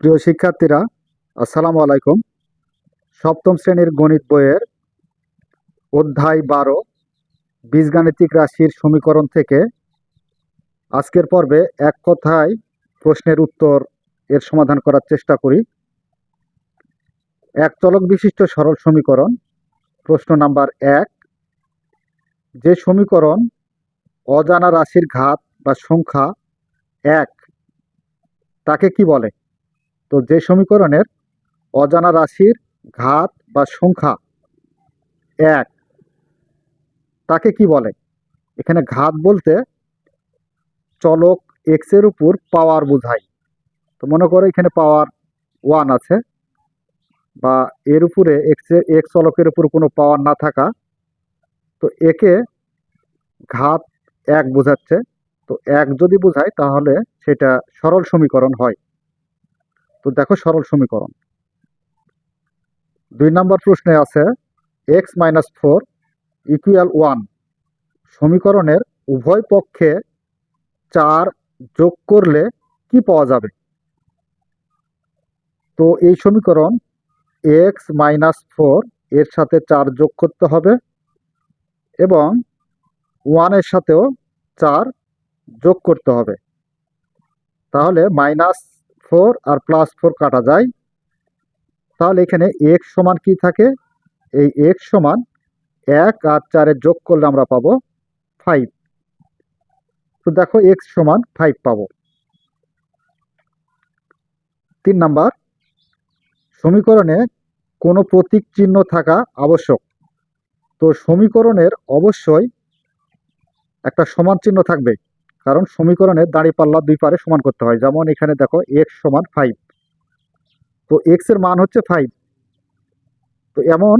প্রিয় শিক্ষার্থীরা, আসসালামু আলাইকুম। সপ্তম শ্রেণির গণিত বইয়ের অধ্যায় বারো, বীজগাণিতিক রাশির সমীকরণ থেকে আজকের পর্বে এক কথায় প্রশ্নের উত্তর এর সমাধান করার চেষ্টা করি। এক চলক বিশিষ্ট সরল সমীকরণ, প্রশ্ন নাম্বার এক, যে সমীকরণ অজানা রাশির ঘাত বা সংখ্যা এক, তাকে কি বলে? তো যে সমীকরণের অজানা রাশির ঘাত বা সংখ্যা এক, তাকে কি বলে? এখানে ঘাত বলতে চলক এক্সের উপর পাওয়ার বোঝায়। তো মনে করো এখানে পাওয়ার ওয়ান আছে বা এর উপরে এক্স এক্স চলকের উপর কোনো পাওয়ার না থাকা। তো একে ঘাত এক বোঝাচ্ছে। তো এক যদি বোঝায় তাহলে সেটা সরল সমীকরণ হয়। তো দেখো সরল সমীকরণ। দুই নম্বর প্রশ্নে আছে x minus four equal one সমীকরণের উভয় পক্ষে চার যোগ করলে কি পাওয়া যাবে? তো এই সমীকরণ এক্স মাইনাস ফোর এর সাথে চার যোগ করতে হবে এবং ওয়ানের সাথেও চার যোগ করতে হবে। তাহলে মাইনাস ফোর আর প্লাস ফোর কাটা যায়। তাহলে এখানে এক্স সমান কি থাকে? এই এক্স সমান এক আর চারের যোগ করলে আমরা পাবো ফাইভ তো দেখো এক্স সমান ফাইভ পাবো। তিন নাম্বার, সমীকরণে কোনো প্রতীক চিহ্ন থাকা আবশ্যক। তো সমীকরণের অবশ্যই একটা সমান চিহ্ন থাকবে। কারণ সমীকরণের দাঁড়িপাল্লা দুই পারে সমান করতে হয়। যেমন এখানে দেখো এক্স সমান ফাইভ তো এক্সের মান হচ্ছে ফাইভ তো এমন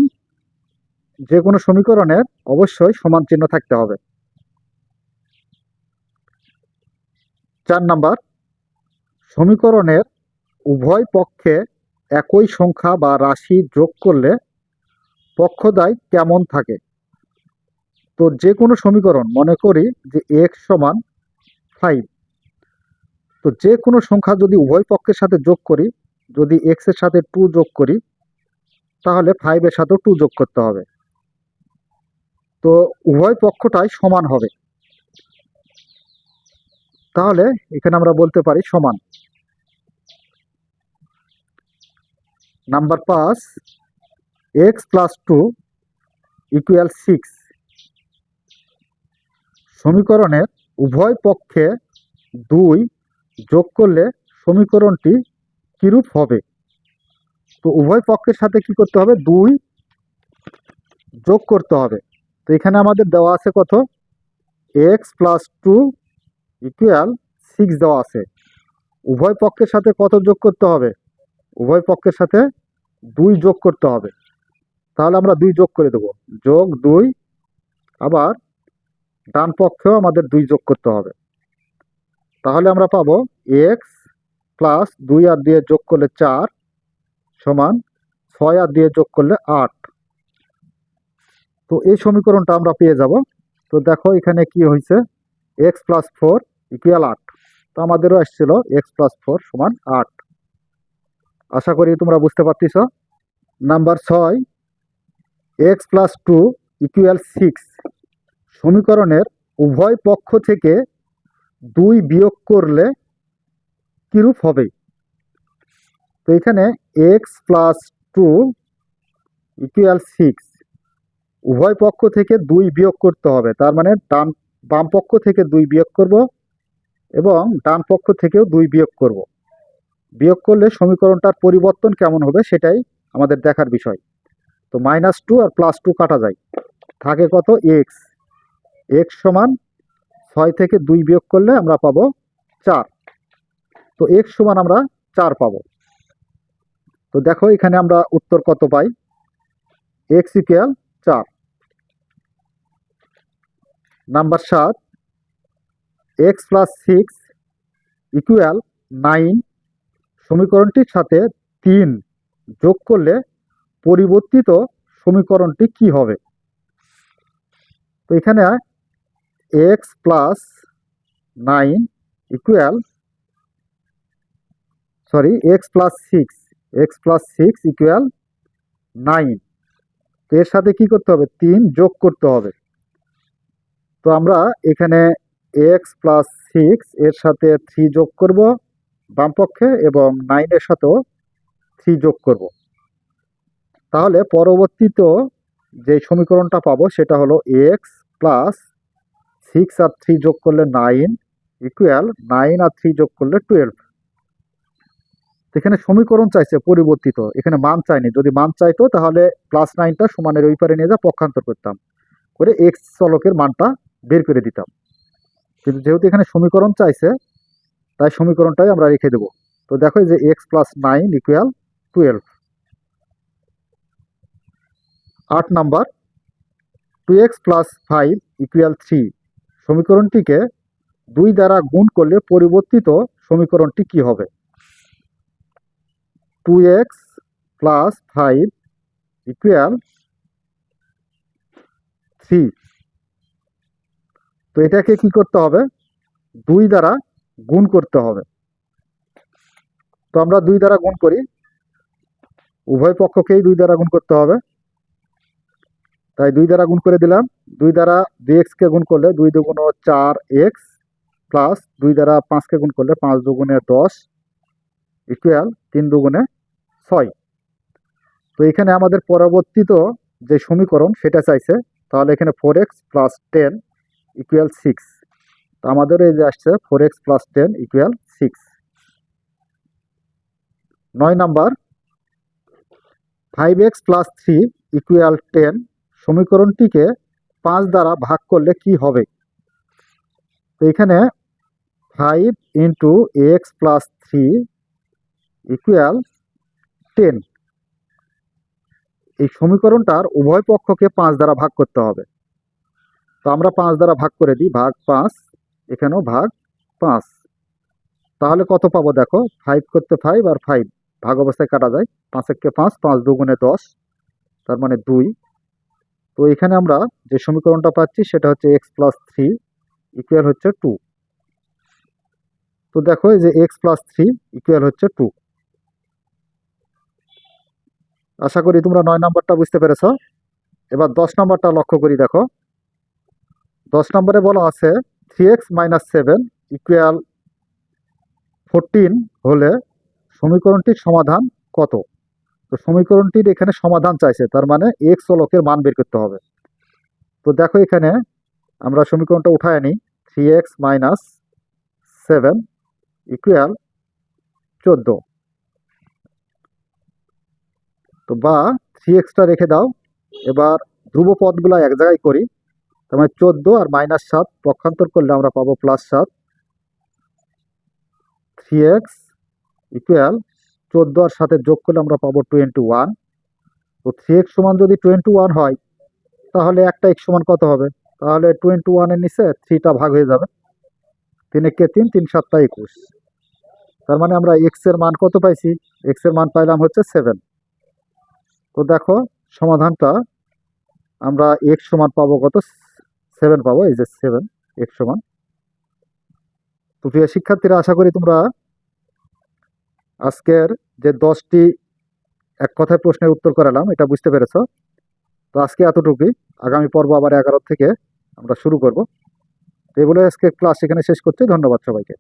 যে কোনো সমীকরণের অবশ্যই সমান চিহ্ন থাকতে হবে। চার নাম্বার, সমীকরণের উভয় পক্ষে একই সংখ্যা বা রাশি যোগ করলে পক্ষদায় কেমন থাকে? তো যে কোনো সমীকরণ, মনে করি যে এক্স সমান ফাইভ তো যে কোনো সংখ্যা যদি উভয় পক্ষের সাথে যোগ করি, যদি এক্সের সাথে টু যোগ করি, তাহলে ফাইভের সাথেও টু যোগ করতে হবে। তো উভয় পক্ষটাই সমান হবে। তাহলে এখানে আমরা বলতে পারি সমান। নাম্বার পাঁচ x plus two equal six সমীকরণের উভয় পক্ষে দুই যোগ করলে সমীকরণটি কিরূপ হবে? তো উভয় পক্ষের সাথে কি করতে হবে? দুই যোগ করতে হবে। তো এখানে আমাদের দেওয়া আছে কত? X plus two equal six দেওয়া আছে। উভয় পক্ষের সাথে কত যোগ করতে হবে? উভয় পক্ষের সাথে দুই যোগ করতে হবে। তাহলে আমরা দুই যোগ করে দেব। যোগ দুই, আবার ডান পক্ষেও আমাদের দুই যোগ করতে হবে। তাহলে আমরা পাবো এক্স প্লাস দুই আর দিয়ে যোগ করলে চার সমান ছয় আর দিয়ে যোগ করলে আট। তো এই সমীকরণটা আমরা পেয়ে যাব। তো দেখো এখানে কি হয়েছে? এক্স প্লাস ফোর ইকুয়াল আট। তো আমাদেরও আসছিল এক্স প্লাস ফোর সমান আট। আশা করি তোমরা বুঝতে পারতেছ। নাম্বার ছয়, x plus two equal six সমীকরণের উভয় পক্ষ থেকে দুই বিয়োগ করলে কিরূপ হবে? তো এখানে x plus two equal six উভয় পক্ষ থেকে দুই বিয়োগ করতে হবে। তার মানে ডান, বাম পক্ষ থেকে দুই বিয়োগ করব এবং ডান পক্ষ থেকেও দুই বিয়োগ করব। বিয়োগ করলে সমীকরণটার পরিবর্তন কেমন হবে সেটাই আমাদের দেখার বিষয়। তো মাইনাস টু আর প্লাস টু কাটা যায়। থাকে কত? এক্স এক্স সমান ছয় থেকে দুই বিয়োগ করলে আমরা পাবো চার। তো এক্স সমান আমরা চার পাবো। তো দেখো এখানে আমরা উত্তর কত পাই? এক্স ইকুয়াল চার। নাম্বার সাত, x plus six equal nine. সমীকরণটির সাথে তিন যোগ করলে পরিবর্তিত সমীকরণটি কি হবে? তো এখানে x plus nine equal sorry x plus six x plus six equal nine এর সাথে কি করতে হবে? তিন যোগ করতে হবে। তো আমরা এখানে এক্স প্লাস সিক্স এর সাথে থ্রি যোগ করব বাম পক্ষে এবং নাইনের সাথেও থ্রি যোগ করব। তাহলে পরবর্তীতে যে সমীকরণটা পাবো সেটা হলো এক্স প্লাস সিক্স আর থ্রি যোগ করলে নাইন ইকুয়াল নাইন আর থ্রি যোগ করলে টুয়েলভ এখানে সমীকরণ চাইছে পরিবর্তিত, এখানে মান চাইনি। যদি মান চাইতো তাহলে প্লাস নাইনটা সমানের ওই পারে নিয়ে যা পক্ষান্তর করতাম। করে এক্স চলকের মানটা বের করে দিতাম। কিন্তু যেহেতু এখানে সমীকরণ চাইছে, তাই সমীকরণটাই আমরা রেখে দেব। তো দেখো যে x plus nine equal twelve আট number two x plus five equal three সমীকরণটিকে দুই দ্বারা গুণ করলে পরিবর্তিত সমীকরণটি কি হবে? Two x plus five equal three তো এটাকে কি করতে হবে? দুই দ্বারা গুণ করতে হবে। তো আমরা দুই দ্বারা গুণ করি। উভয় পক্ষকেই দুই দ্বারা গুণ করতে হবে। তাই দুই দ্বারা গুণ করে দিলাম। দুই দ্বারা দুই এক্সকে গুণ করলে দুই দুগুণ চার এক্স প্লাস দুই দ্বারা পাঁচকে গুণ করলে পাঁচ দুগুণে দশ ইকুয়াল তিন দুগুণে ছয়। তো এখানে আমাদের পরবর্তীত যে সমীকরণ সেটা চাইছে, তাহলে এখানে four x plus ten equal six তো আমাদের এই যে আসছে four x plus ten equal six নয় number five x plus three equal ten সমীকরণটিকে পাঁচ দ্বারা ভাগ করলে কি হবে? তো এখানে five into x plus three equal ten এই সমীকরণটার উভয় পক্ষকে পাঁচ দ্বারা ভাগ করতে হবে। তো আমরা পাঁচ দ্বারা ভাগ করে দিই, ভাগ পাঁচ, এখানেও ভাগ পাঁচ। তাহলে কত পাবো দেখো? ফাইভ করতে ফাইভ আর ফাইভ ভাগ অবস্থায় কাটা যায়। পাঁচ এককে পাঁচ পাঁচ দুগুণে দশ, তার মানে দুই। তো এখানে আমরা যে সমীকরণটা পাচ্ছি সেটা হচ্ছে এক্স প্লাস থ্রি ইকুয়াল হচ্ছে টু তো দেখো এই যে এক্স প্লাস থ্রি ইকুয়াল হচ্ছে টু আশা করি তোমরা নয় নাম্বারটা বুঝতে পেরেছ। এবার দশ নাম্বারটা লক্ষ্য করি, দেখো। দশ নম্বরে বলা আছে three x minus seven equal fourteen হলে সমীকরণটির সমাধান কত? তো সমীকরণটির এখানে সমাধান চাইছে, তার মানে এক্স চলকের মান বের করতে হবে। তো দেখো এখানে আমরা সমীকরণটা উঠায় নিই three x minus seven equal চোদ্দ। তো বা থ্রি এক্সটা রেখে দাও, এবার ধ্রুব পদগুলো এক জায়গায় করি, তার মানে চোদ্দ আর মাইনাস সাত পক্ষান্তর করলে আমরা পাবো প্লাস সাত। থ্রি এক্স ইকুয়াল চোদ্দ আর সাথে যোগ করলে আমরা পাবো টোয়েন্টি ওয়ান তো থ্রি এক্স সমান যদি টোয়েন্টি ওয়ান হয়, তাহলে একটা এক্স সমান কত হবে? তাহলে টোয়েন্টি ওয়ানের নিচে থ্রিটা ভাগ হয়ে যাবে। তিন একে তিন তিন সাতটা একুশ। তার মানে আমরা এক্সের মান কত পাইছি? এক্সের মান পাইলাম হচ্ছে সেভেন তো দেখো, সমাধানটা আমরা এক্স সমান পাবো কত? সেভেন পাবো, এই যে সেভেন এক্স সমান। তো প্রিয় শিক্ষার্থীরা, আশা করি তোমরা আজকের যে দশটি এক কথায় প্রশ্নের উত্তর করালাম, এটা বুঝতে পেরেছ। তো আজকে এতটুকুই। আগামী পর্ব আবার এগারো থেকে আমরা শুরু করব। এই বলে আজকে ক্লাস এখানে শেষ করছি। ধন্যবাদ সবাইকে।